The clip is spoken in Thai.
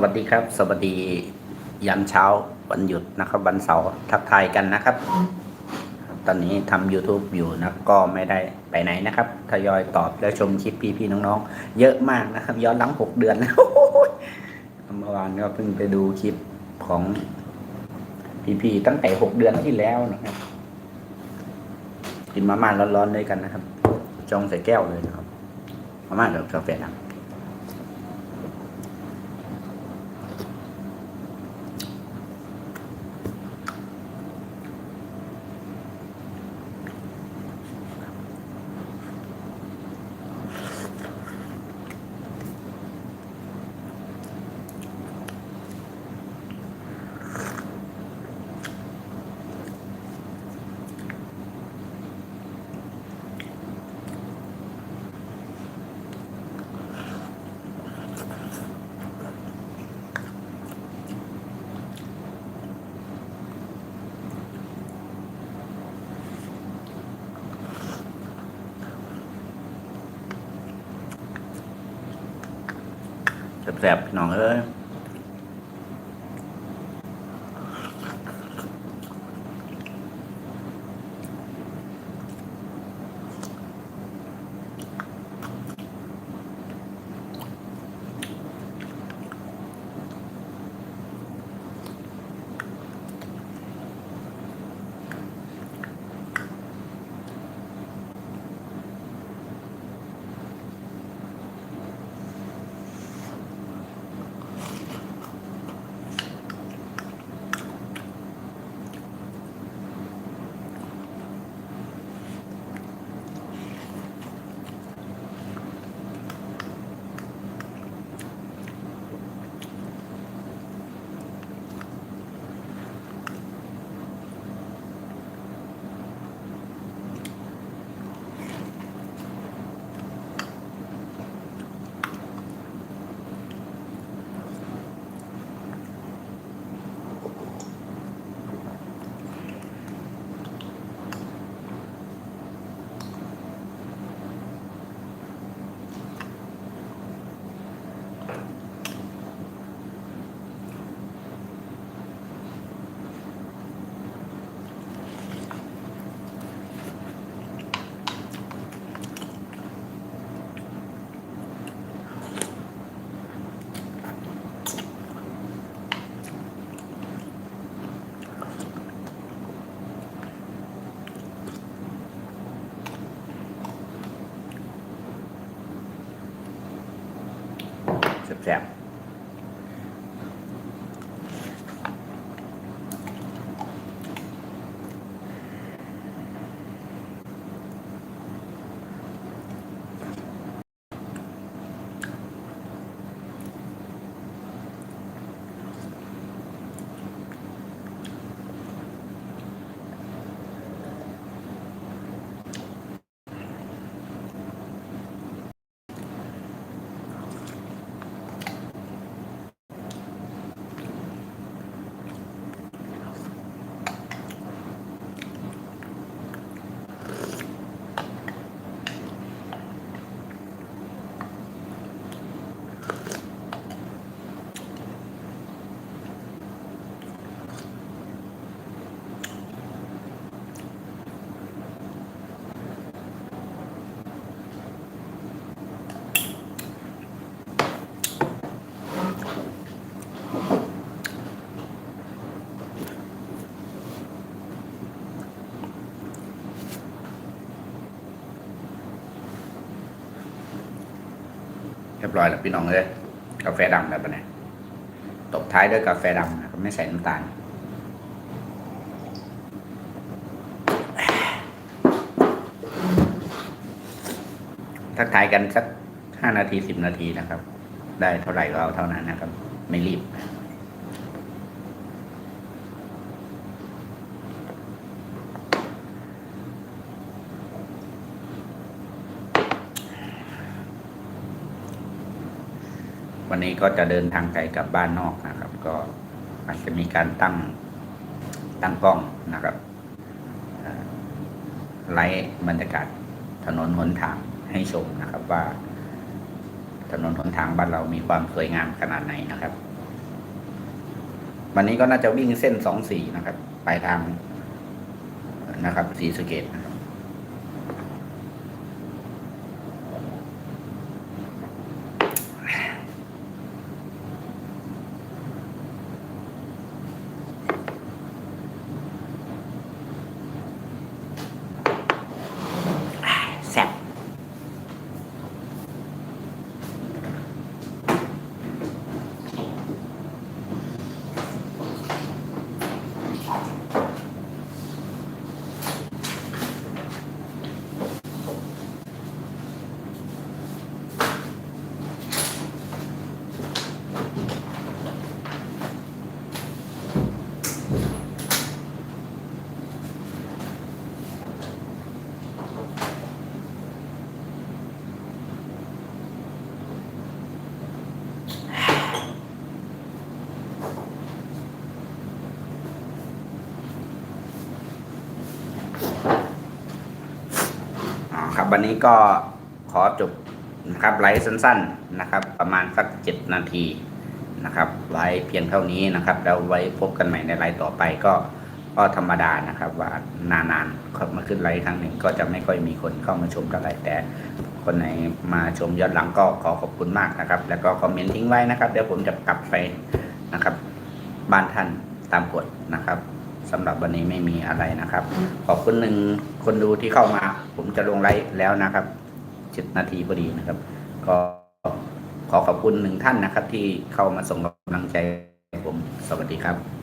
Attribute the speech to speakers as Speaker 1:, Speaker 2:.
Speaker 1: วัสดีครับ สวัสดียันเช้าวันหยุดนะครับ วันเสาร์ทักทายกันนะครับ ตอนนี้ทำ YouTube อยู่นะก็ไม่ได้ไปไหนนะครับทยอยตอบและชมคลิปพี่ๆน้องๆ เยอะมากนะครับ ย้อนหลังหกเดือนแล้วเมื่อวานก็เพิ่งไปดูคลิปของพี่ๆตั้งแต่หกเดือนที่แล้วนะครับกินมาม่าร้อนๆด้วยกันนะครับ จองใส่แก้วเลยนะครับมาม่ากับกาแฟดำ แสบๆพี่น้องเอ้ย แสบเบร้อยแล้วพี่น้องเลยกาแฟดำแล้วปะเนี่ยตบท้ายด้วยกาแฟดำนะไม่ใส่น้ำตาลทักทายกันสักห้านาทีสิบนาทีนะครับ ได้เท่าไหร่ก็เอาเท่านั้นนะครับ ไม่รีบ วันนี้ก็จะเดินทางไกลกลับบ้านนอกนะครับ ก็อาจจะมีการตั้งตั้งกล้องนะครับไลฟ์บรรยากาศถนนหนทางให้ชมนะครับว่า ถนนหนทางบ้านเรามีความสวยงามขนาดไหนนะครับ วันนี้ก็น่าจะวิ่งเส้นสองสี่นะครับ ไปทางนะครับสีสเกตนะ วันนี้ก็ขอจบนะครับไลฟ์สั้น ๆนะครับ ประมาณสักเจ็ดนาทีนะครับ ไลฟ์เพียงเท่านี้นะครับ แล้วไว้พบกันใหม่ในไลฟ์ต่อไปก็ก็ธรรมดานะครับ ว่านานๆามาขึ้นไลฟ์ครั้งหนึ่งก็จะไม่ค่อยมีคนเข้ามาชมเท่าไหร่แต่ คนไหนมาชมย้อนหลังก็ขอขอบคุณมากนะครับ แล้วก็คอมเมนต์ทิ้งไว้นะครับ เดี๋ยวผมจะกลับไปนะครับ บ้านท่านตามกฎนะครับ สำหรับวันนี้ไม่มีอะไรนะครับ ขอบคุณหนึ่งคนดูที่เข้ามา ผมจะลงไลฟ์แล้วนะครับเจ็ดนาทีพอดีนะครับ ก็ขอขอบคุณหนึ่งท่านนะครับ ที่เข้ามาส่งกำลังใจผมสวัสดีครับ